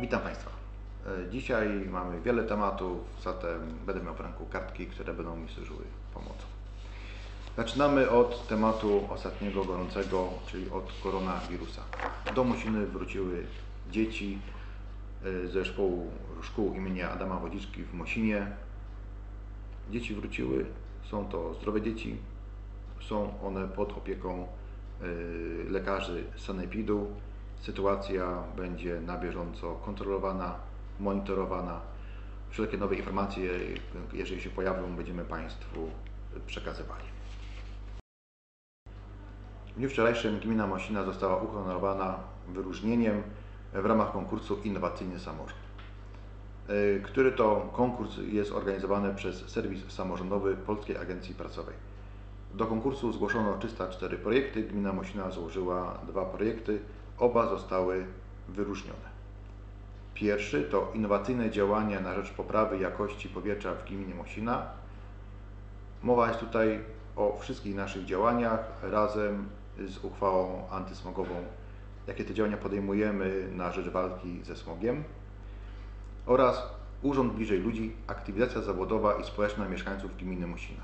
Witam Państwa. E, Dzisiaj mamy wiele tematów, zatem będę miał w ręku kartki, które będą mi służyły pomocą. Zaczynamy od tematu ostatniego gorącego, czyli od koronawirusa. Do Musiny wróciły dzieci e, ze zespołu szkół imienia Adama Wodziczki w Mosinie. Dzieci wróciły, są to zdrowe dzieci, są one pod opieką y, lekarzy sanepidu. Sytuacja będzie na bieżąco kontrolowana, monitorowana. Wszelkie nowe informacje, jeżeli się pojawią, będziemy Państwu przekazywali. W dniu wczorajszym gmina Mosina została uhonorowana wyróżnieniem w ramach konkursu Innowacyjny Samorząd y, który to konkurs jest organizowany przez serwis samorządowy Polskiej Agencji Pracowej. Do konkursu zgłoszono 304 projekty, gmina Mosina złożyła dwa projekty, oba zostały wyróżnione. Pierwszy to innowacyjne działania na rzecz poprawy jakości powietrza w gminie Mosina. Mowa jest tutaj o wszystkich naszych działaniach razem z uchwałą antysmogową, jakie te działania podejmujemy na rzecz walki ze smogiem oraz Urząd Bliżej Ludzi, aktywizacja zawodowa i społeczna mieszkańców gminy Musina.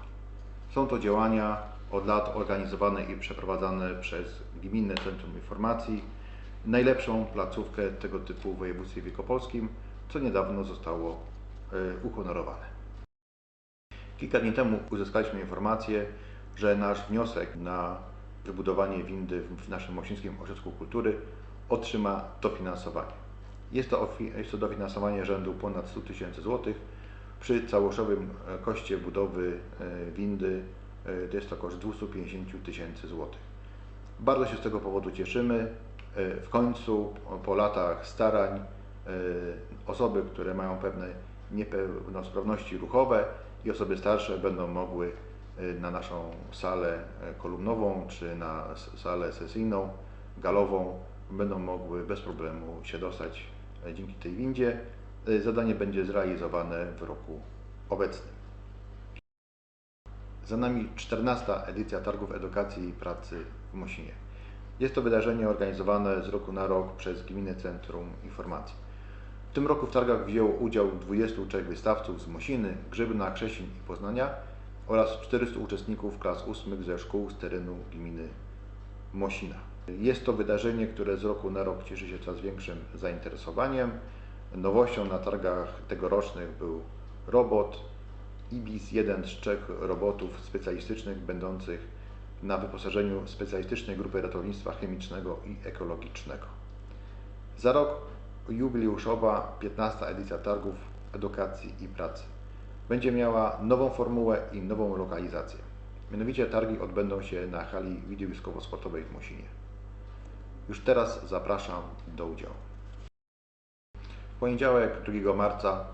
Są to działania od lat organizowane i przeprowadzane przez Gminne Centrum Informacji, najlepszą placówkę tego typu w województwie wielkopolskim, co niedawno zostało e, uhonorowane. Kilka dni temu uzyskaliśmy informację, że nasz wniosek na wybudowanie windy w naszym Mosińskim Ośrodku Kultury otrzyma dofinansowanie. Jest to, jest to dofinansowanie rzędu ponad 100 tysięcy złotych. Przy całościowym e, koszcie budowy e, windy to jest to koszt 250 tysięcy złotych. Bardzo się z tego powodu cieszymy. W końcu po- latach starań e, osoby, które mają pewne niepełnosprawności ruchowe i osoby starsze będą mogły e, na naszą salę e, kolumnową czy na salę sesyjną, galową będą mogły bez problemu się dostać dzięki tej windzie. Zadanie będzie zrealizowane w roku obecnym. Za nami 14. edycja Targów Edukacji i Pracy w Mosinie. Jest to wydarzenie organizowane z roku na rok przez Gminne Centrum Informacji. W tym roku w targach wzięło udział 23 wystawców z Mosiny, Grzybna, Krzesin i Poznania oraz 400 uczestników klas ósmych ze szkół z terenu gminy Mosina. Jest to wydarzenie, które z roku na rok cieszy się coraz większym zainteresowaniem. Nowością na targach tegorocznych był robot IBIS, jeden z trzech robotów specjalistycznych będących na wyposażeniu specjalistycznej grupy ratownictwa chemicznego i ekologicznego. Za rok jubileuszowa 15. edycja targów edukacji i pracy będzie miała nową formułę i nową lokalizację. Mianowicie targi odbędą się na hali widowiskowo-sportowej w Mosinie. Już teraz zapraszam do udziału. W poniedziałek 2 marca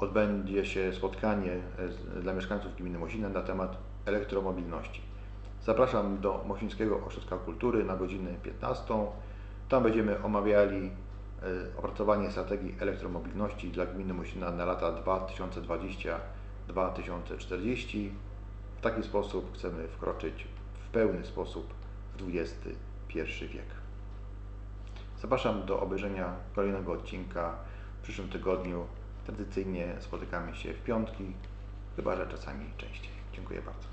odbędzie się spotkanie dla mieszkańców gminy Mosina na temat elektromobilności. Zapraszam do Mosińskiego Ośrodka Kultury na godzinę 15. Tam będziemy omawiali e, opracowanie strategii elektromobilności dla gminy Mosina na lata 2020-2040. W taki sposób chcemy wkroczyć w pełny sposób w XXI wiek. Zapraszam do obejrzenia kolejnego odcinka w przyszłym tygodniu. Tradycyjnie spotykamy się w piątki, chyba że czasami częściej. Dziękuję bardzo.